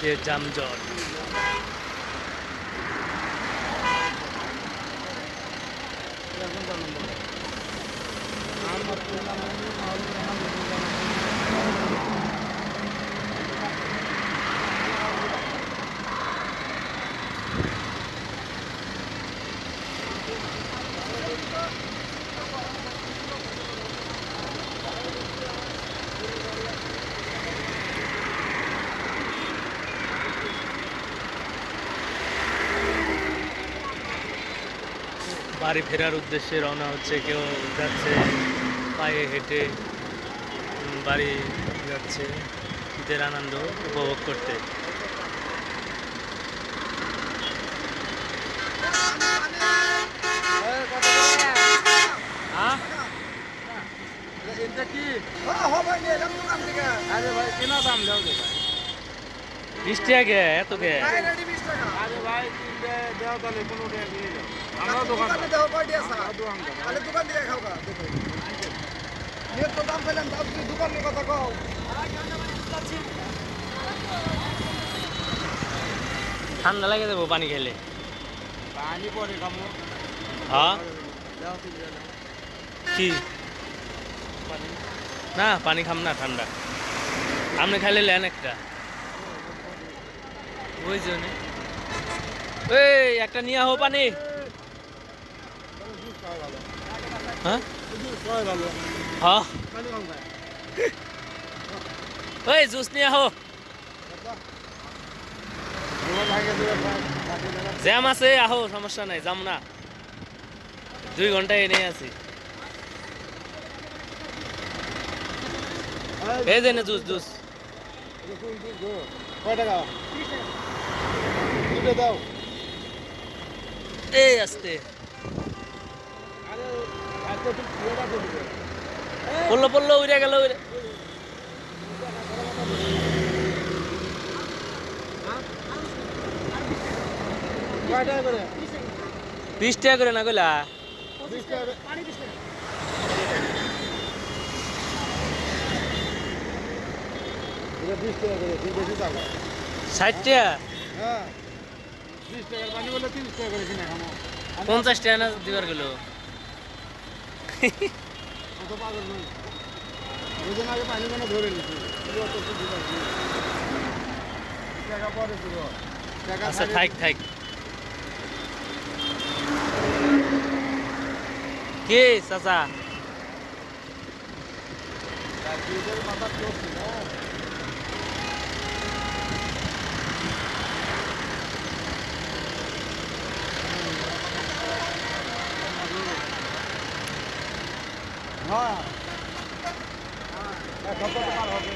যে যানজট। বাড়ি ফেরার উদ্দেশ্যে রওনা হচ্ছে কেউ যাচ্ছে পায়ে হেঁটে বাড়ি যাচ্ছে ঈদের আনন্দ উপভোগ করতে। হ্যাঁ হ্যাঁ। গে এত গে। বিশ টাকা আরে ভাই তিনটে দেও তাহলে পনেরো টাকা দিয়ে যাও আমরাও দোকান দোকানে দেবো। কয়টি আছে? দোকান তাহলে দোকান থেকে খাও দেখো। নিয়ে তো দাম পেলাম দাম তুমি দোকানের কথা কও। ঠান্ডা লাগে দেবো পানি খেলে। পানি পরে হ্যাঁ? কি? না পানি খাম না ঠান্ডা। আপনি খাইলে লেন একটা। ওই জন্য। এই, একটা নিয়ে আহো পানি। হ্যাঁ? হ্যাঁ। ওই জুস নিয়ে ভাই জ্যাম আছে, আহো, সমস্যা নাই, যাম না। দুই ঘণ্টা এনে আছি। এই যে জুস জুস। কয় টাকা? দাও। আসতে। দিবে পড়ল পড়ল উড়ে গেল উড়ে বিশ টাকা করে না টাকা ষাট টাকা? পঞ্চাশ টাকা না দিবার গেল আচ্ছা থাক থাক। কি চাচা? মাথা চলছে না